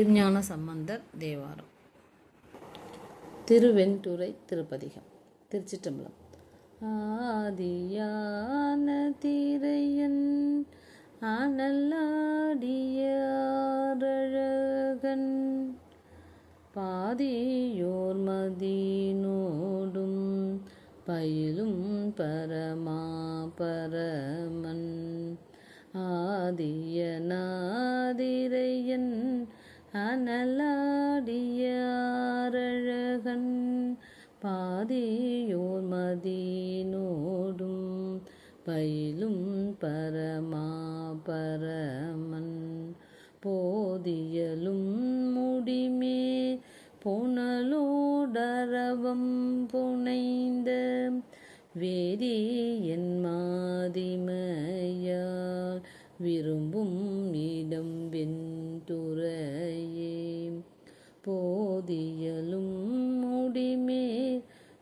திருஞான சம்பந்தர் தேவாரம். திருவெண்துறை திருப்பதிகம் திருச்சிட்டம்பலம் ஆதியான திரையன் அனல்லாடியாரழகன் பாதியோர் மதினோடும் பயிலும் பரமா பரமன். நிறைந்த வேதி என் மாதிமையால் விரும்பும் இடம் வெண்துறையே. போதியலும் முடிமே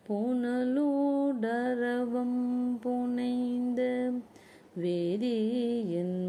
புனலோடரவம் புனைந்த வேதி என்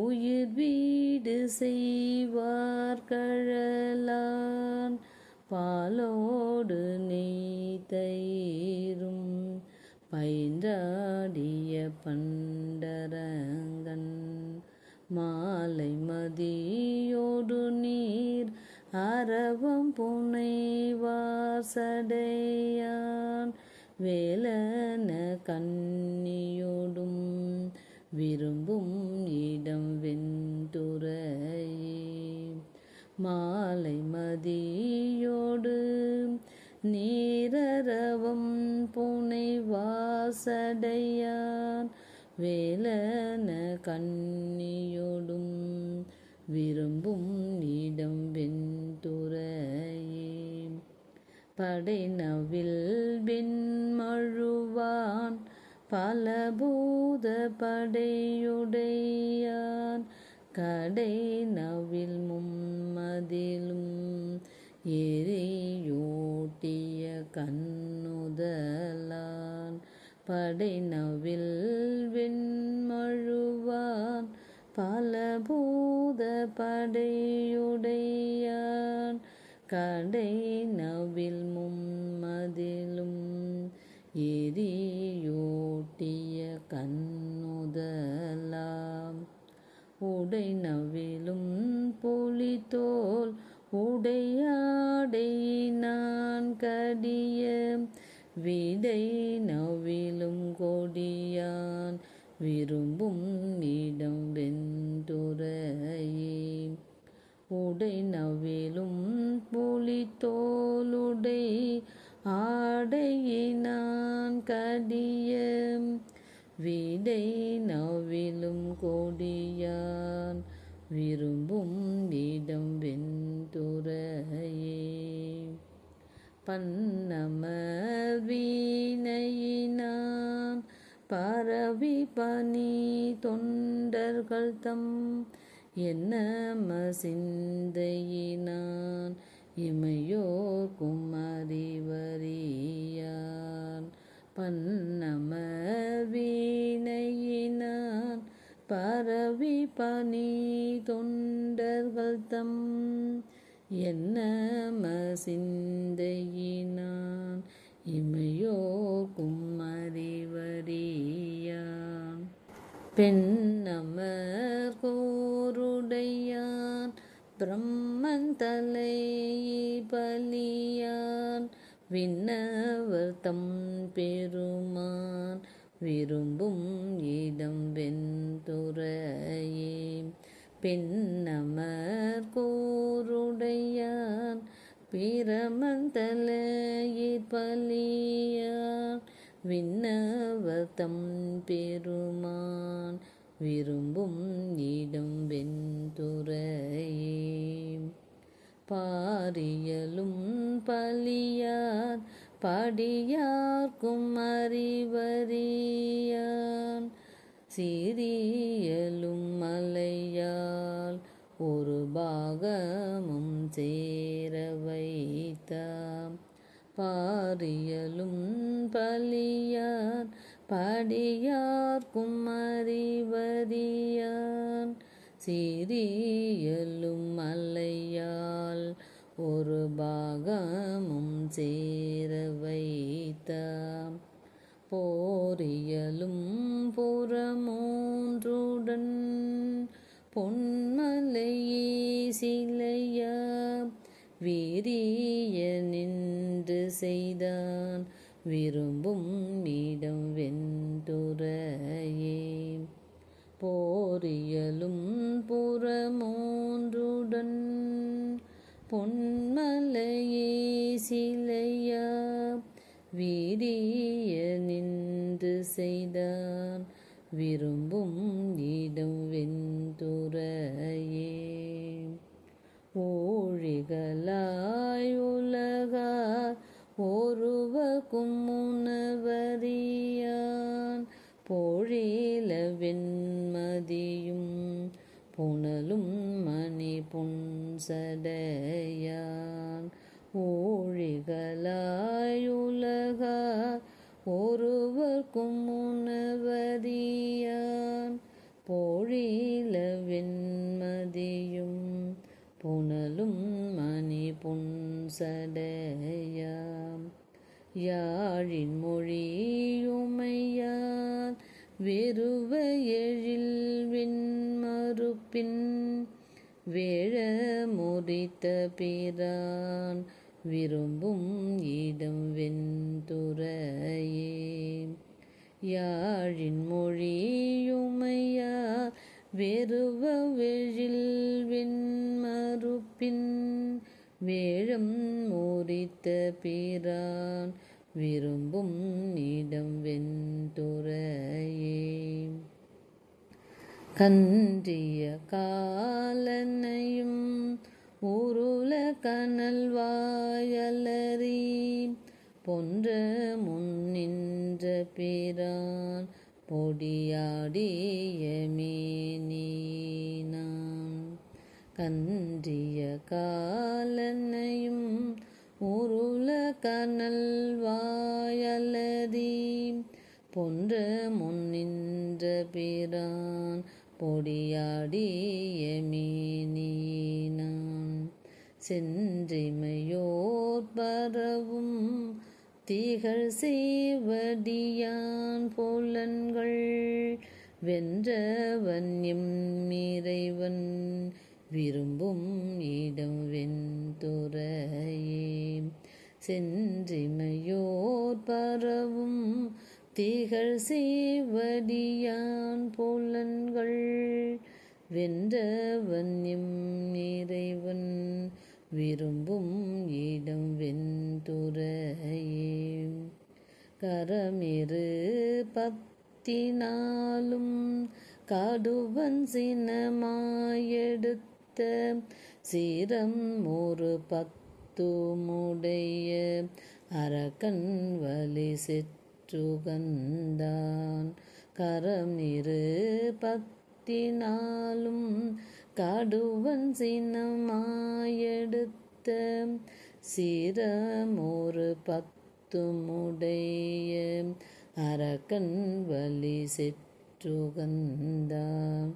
உயிர் வீடு செய்வார் கழலான். பாலோடு நெய் தயிரும் பயின்றாடிய பண்டரங்கன். மாலை மதியோடு நீர் அரவம் புனைவார் சடையான். வேலன கண்ணியோடும் விரும்பும் இடம் வெண்துறையே. மாலை மதியோடு நீரரவம் புனை வாசடையான். வேலன கண்ணியோடும் விரும்பும் இடம் வெண்துறையே. படைநவில் வெண்மழுவான் பலபூத படையுடையான் கடை நவில் மும்மதிலும் எரியோட்டிய கண்ணுதலான். படை நவில் வெண்மழுவான். பலபூத படையுடையான் கடை நவில் மும்மதிலும் எரியோட்டிய கண்ணுதலாம். உடை நவிலும் பொலித்தோல் உடையாடை நான் கடிய. விடை நவிலும் கொடியான் விரும்பும் இடம் வெண்துறையே. உடை நவிலும் புலித்தோலுடை ஆடையினான் கடிய. வீடை நவிலும் கொடியான் விரும்பும் வீடம் வெண்துறையே. பன்னமர் வீணையினான் பரவி பனி தொண்டர்கள் தம் என்ன சிந்தையினான் இமையோர் குமரிவரியான் பன்னம வீணையினான் பரவி பனி தொண்டர்கள் தம் என்ன சிந்தையினான் இமையோ கும்மறிவரியான் பெண்ணமர் கோருடையான் பிரம்மன் தலை பலியான் விண்ணவர் தம் பெருமான் விரும்பும் இதம் வெண்துறையே. பெண்ணமர் கூருடையான் பிரமந்தலையிற் பலியான். விண்ணவத்தம் பெருமான் விரும்பும் இடம் வெண்துறையே. பாரியலும் பலியார் படியார்க்கும் அறிவறியான் சிறியலும் மலையால் ஒரு பாகமும் சேர வைத்தாம். பாரியலும் பலியார் படியார்க்கும் அறிவறியான் சிறியலும் மலையால் பொறியலும் புறமோன்றுடன் பொன்மலையே சிலையா? வீரிய நின்று செய்தான் விரும்பும் இடம் வெந்துரையே ஊழிகளாய் உலகார் ஒருவர்க்கும் உணவறியான் புன்சடையான் ஊழிகளாய் ஒருவர்க்கும் உணவதியான் போழில வெண்மதியும் புனலும் மணி புன்சடையாம். யாழின் மொழியுமையான் வெறுவ எழில் வெண்மறுப்பின் விழ முறித்த பிரான் விரும்பும் இடம் வெண்துறையே. யாழின் மொழியுமையா வெறுவ வெழில் வெண்மறுப்பின் வேழம் முறித்த பிரான் விரும்பும் இடம் வெண்துறையே. கன்றிய காலனையும் உருள கனல் வாயலறி பொன்ற முன்னின்ற பிரான் பொடியாடிய மீனான் கன்றிய காலனையும் உருள கனல் வாயலறி பொன்ற முன்னின்ற பிரான் பொடியாடிய மீனான் சென்றிமையோர் பரவும் திகழ் சேவடியான் புலன்கள். வென்றவன் எம் இறைவன் விரும்பும் இடம் வெண்துறையே சென்றிமையோர் பரவும் திகழ் சேவடியான் போலன்கள் வென்றவன் எம் இறைவன் விரும்பும் இடம் வெண்துறையே கரமிரு பத்தினாலும் கடுவன் சினமாயெடுத்த சீரம் ஒரு பத்துமுடைய அரக்கன் வலி செற்றுகந்தான் கரம் இரு பத்தினாலும் கடுவன் சினமாயெடுத்த சீரம் ஒரு பத்துமுடைய அரக்கன் வலி செற்றுகந்தான்.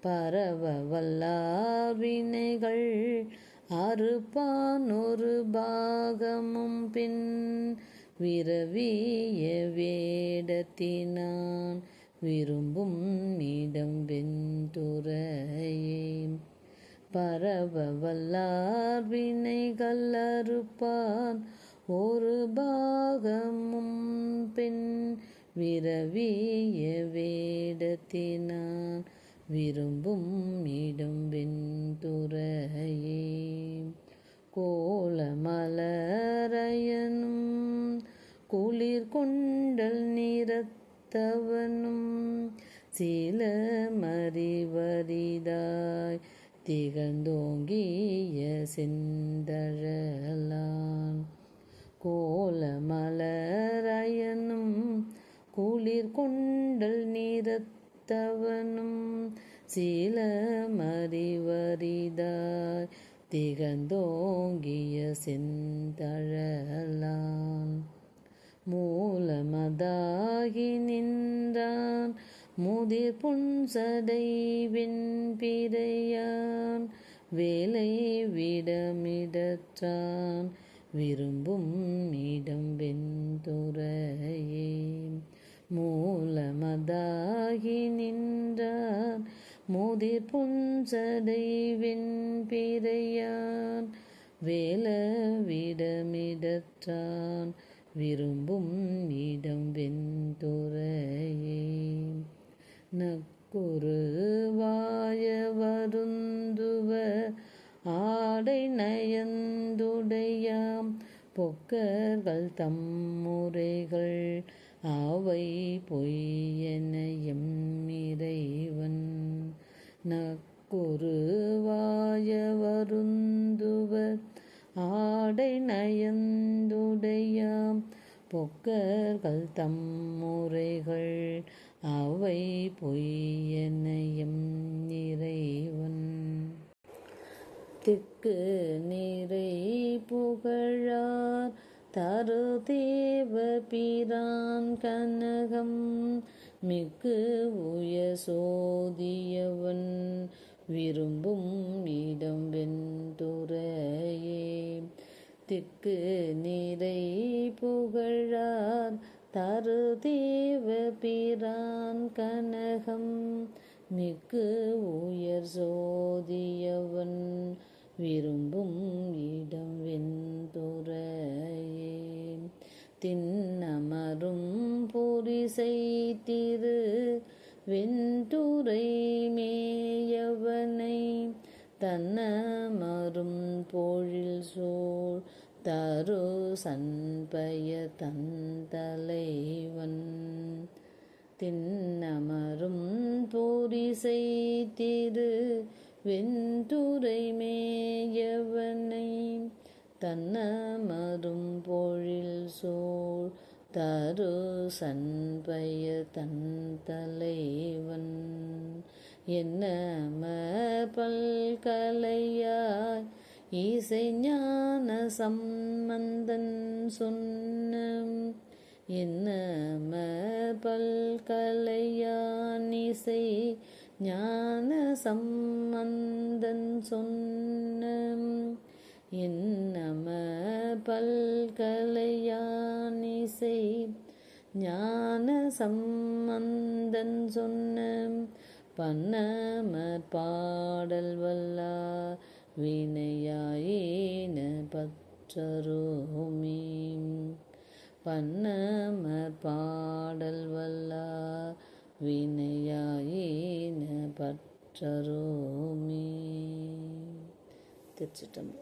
பரவ வல்லார் வினைகள் அறுப்பான் ஒரு பாகமும் பின் விரவிய வேடத்தினான் விரும்பும் இடம் வெண்துறையே. பரவ வல்லார் வினைகள் அறுப்பான் ஒரு பாகமும் பெண் விரவிய வேடத்தினான் விரும்பும் இடம் வெண்துறையே. கோலமலர் குளிர் கொண்டல் நிறத்தவனும் சில மறிவரிதாய் திகழ்ந்தோங்கிய செந்தழலான் கோலமலரயனும் குளிர் கொண்டல் நிறத்தவனும் சில மறிவரிதாய் திகழ்ந்தோங்கிய செந்தழலான் மூலமதாகி நின்றான். முதிர் புன்சடை வெண்பிரையான் வேலை விடமிடற்றான். விரும்பும் இடம் வெண்துறையே மூலமதாகி நின்றான். முதிர் புன்சடை வெண்பிரையான் வேல விடமிடற்றான். விரும்பும் இடம் வெண்துறையே. நக்குருவாய வருந்துவ ஆடை நயந்துடையாம். பொக்கர்கள் தம்முறைகள் அவை பொய்யெனையும் இறைவன். நக்குருவாய வருந்துவர் ஆடை நயந்துடையாம். பொக்கர்கள் தம் முறைகள் அவை பொய்யனையும் இறைவன். திக்கு நிறை புகழார் தரு தேவ பிரான் கனகம். மிக்கு உய சோதியவன் விரும்பும் இடம் வென் திக்கு நிறை புகழார் தரு தேவ பிரான் கனகம். மிக்கு உயர் சோதியவன் விரும்பும் இடம் வெண்துறையே. தின்னமரும் பொரிசை திரு வெண்துறை மேயவனை தன்னமரும் போழில் சோழ் தரு சண்பய தந்தலைவன். தின்னமரும் போரிசை திரு வெண்துறை மேயவனை. தன்னமரும் பொழில் சோழ் தரு சன்பய தந்தலைவன். என்ன பல்கலையாய் இசை ஞான சம்பந்தன் சொன்ன என்ன பல்கலையான் இசை ஞான சம்பந்தன் சொன்ன என்னம பல்கலையான் இசை ஞான சம்பந்தன் சொன்ன பன்னமர் பாடல் வல்லா வினையாயின பற்றருமே பன்னமர் பாடல் வல்லா வினையாயின பற்றருமே திருச்சிட்டம்பலம்